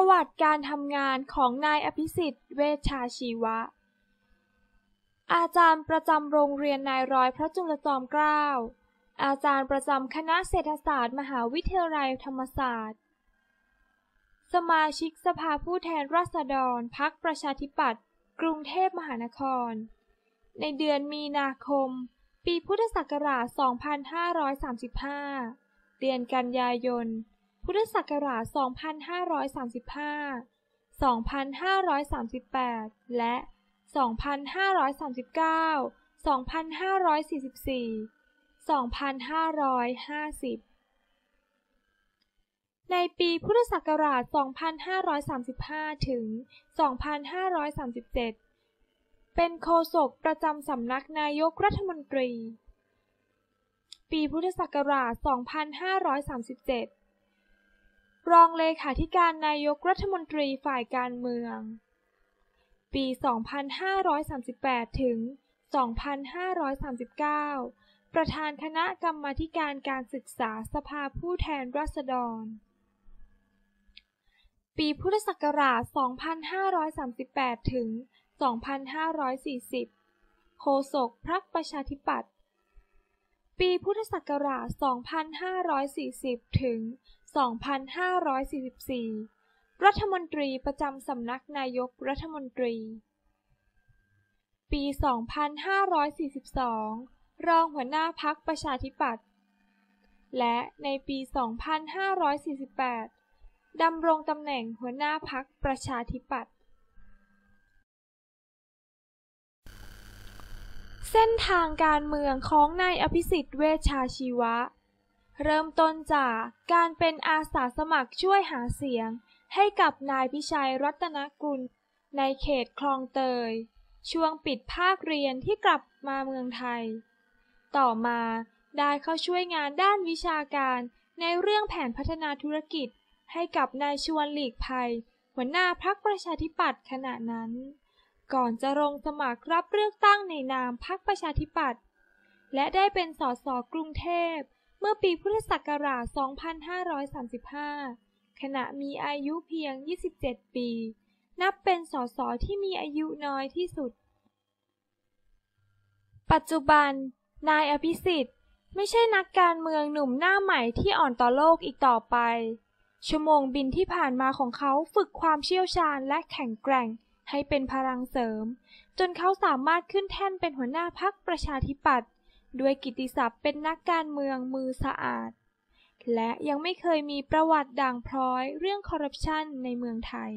ประวัติการทำงานของนายอภิสิทธิ์ เวชชาชีวะ อาจารย์ประจำโรงเรียนนายร้อยพระจุลจอมเกล้า อาจารย์ประจำคณะเศรษฐศาสตร์มหาวิทยาลัยธรรมศาสตร์ สมาชิกสภาผู้แทนราษฎรพรรคประชาธิปัตย์กรุงเทพมหานคร ในเดือนมีนาคม ปีพุทธศักราช 2535 เดือนกันยายน พุทธศักราช 2535 2538 และ 2539 2544 2550 ในปีพุทธศักราช 2535 ถึง 2537 เป็นโฆษกประจำสำนักนายกรัฐมนตรี ปีพุทธศักราช 2537 รองเลขาธิการนายกรัฐมนตรีฝ่ายการเมือง ปี 2538 ถึง 2539 ประธานคณะกรรมาธิการการศึกษาสภาผู้แทนราษฎร ปีพุทธศักราช 2538 ถึง 2540 โฆษกพรรคประชาธิปัตย์ ปีพุทธศักราช 2540 ถึง 2544 รัฐมนตรีประจำสำนักนายกรัฐมนตรี ปี 2542 รองหัวหน้าพรรคประชาธิปัตย์ และในปี 2548 ดำรงตำแหน่งหัวหน้าพรรคประชาธิปัตย์ เส้นทางการเมืองของนายอภิสิทธิ์เวชชาชีวะ เริ่มต้นจากการเป็นอาสาสมัครช่วยหาเสียง ให้กับนายพิชัยรัตนกุล ในเขตคลองเตย ช่วงปิดภาคเรียนที่กลับมาเมืองไทย ต่อมาได้เข้าช่วยงานด้านวิชาการในเรื่องแผนพัฒนาธุรกิจให้กับนายชวนหลีกภัย หัวหน้าพรรคประชาธิปัตย์ขณะนั้น ก่อนจะลงสมัครรับเลือกตั้งในนามพรรคประชาธิปัตย์และได้เป็นสสกรุงเทพ เมื่อปีพุทธศักราช 2535 ขณะมีอายุเพียง 27 ปี นับเป็นสสที่มีอายุน้อยที่สุด ปัจจุบัน นายอภิสิทธิ์ ไม่ใช่นักการเมืองหนุ่มหน้าใหม่ที่อ่อนต่อโลกอีกต่อไป ชั่วโมงบินที่ผ่านมาของเขาฝึกความเชี่ยวชาญและแข็งแกร่ง ให้เป็นพลังเสริม จนเขาสามารถขึ้นแท่นเป็นหัวหน้าพรรคประชาธิปัตย์ด้วยกิตติศัพท์เป็นนักการเมืองมือสะอาด และยังไม่เคยมีประวัติด่างพร้อยเรื่องคอร์รัปชันในเมืองไทย